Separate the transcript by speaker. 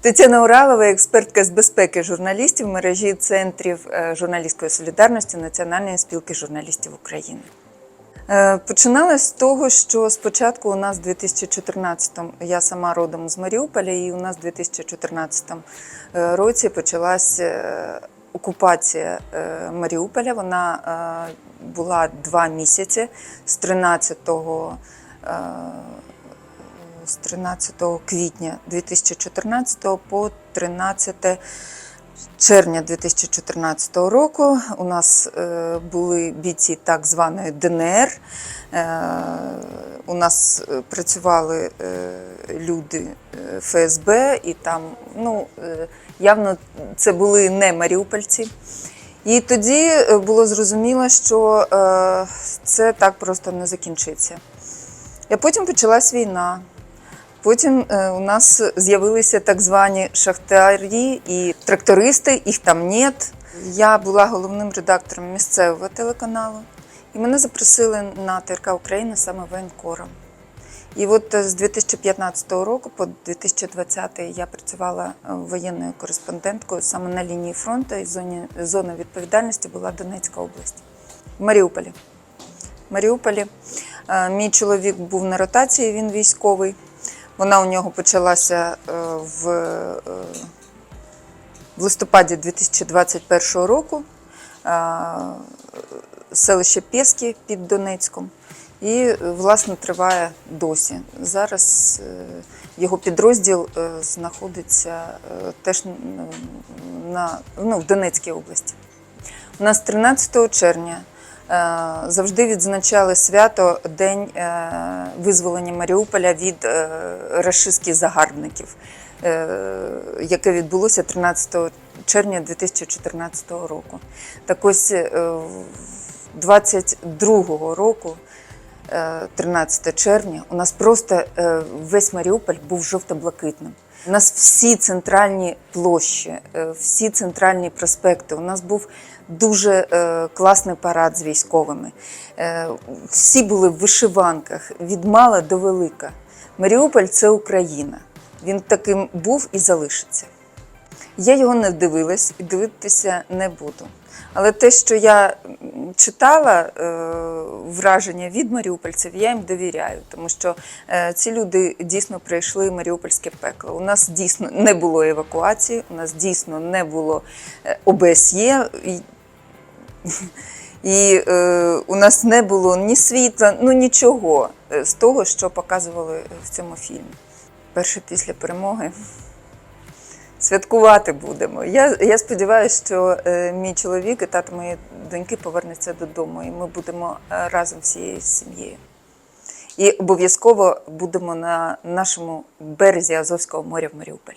Speaker 1: Тетяна Уралова, експертка з безпеки журналістів в мережі центрів е, журналістської солідарності Національної спілки журналістів України. Е, Починалось з того, що спочатку у нас в 2014-му, я сама родом з Маріуполя, і у нас в 2014 е, році почалась е, окупація Маріуполя. Вона була два місяці з 13 е, з 13 квітня 2014 по 13 червня 2014 року. У нас е, були бійці так званої ДНР. Е, у нас е, працювали люди ФСБ, і там ну, явно це були не маріупольці. І тоді було зрозуміло, що це так просто не закінчиться. А потім почалась війна. Потім е, у нас з'явилися так звані шахтарі і трактористи, їх там нет. Я була головним редактором місцевого телеканалу, і мене запросили на ТРК Україна саме воєнкором. І от е, з 2015 року по 2020 я працювала е, воєнною кореспонденткою саме на лінії фронту, і зоні, зона відповідальності була Донецька область в Маріуполі. В Маріуполі. Мій чоловік був на ротації, він військовий. Вона у нього почалася е, в, е, в листопаді 2021 року. Е, Селище Пєски під Донецьком. І, власне, триває досі. Зараз його підрозділ знаходиться теж на, ну, в Донецькій області. У нас 13 червня завжди відзначали свято День е, визволення Маріуполя від е, рашистських загарбників, е, яке відбулося 13 червня 2014 року. Так ось е, 22 року. Е, 13 червня у нас просто е, весь Маріуполь був жовто-блакитним. У нас всі центральні площі, е, всі центральні проспекти. У нас був дуже е, класний парад з військовими. Е, Всі були в вишиванках від мала до велика. Маріуполь це Україна. Він таким був і залишиться. Я його не дивилась і дивитися не буду. Але те, що я читала е, враження від маріупольців, я їм довіряю, тому що е, ці люди дійсно пройшли маріупольське пекло. У нас дійсно не було евакуації, у нас дійсно не було е, ОБСЄ. І, е, у нас не було ні світла, ну нічого з того, що показували в цьому фільмі. Перше після перемоги святкувати будемо. Я, я сподіваюся, що е, мій чоловік і тато моєї доньки повернуться додому, і ми будемо е, разом всією сім'єю. І обов'язково будемо на нашому березі Азовського моря в Маріуполі.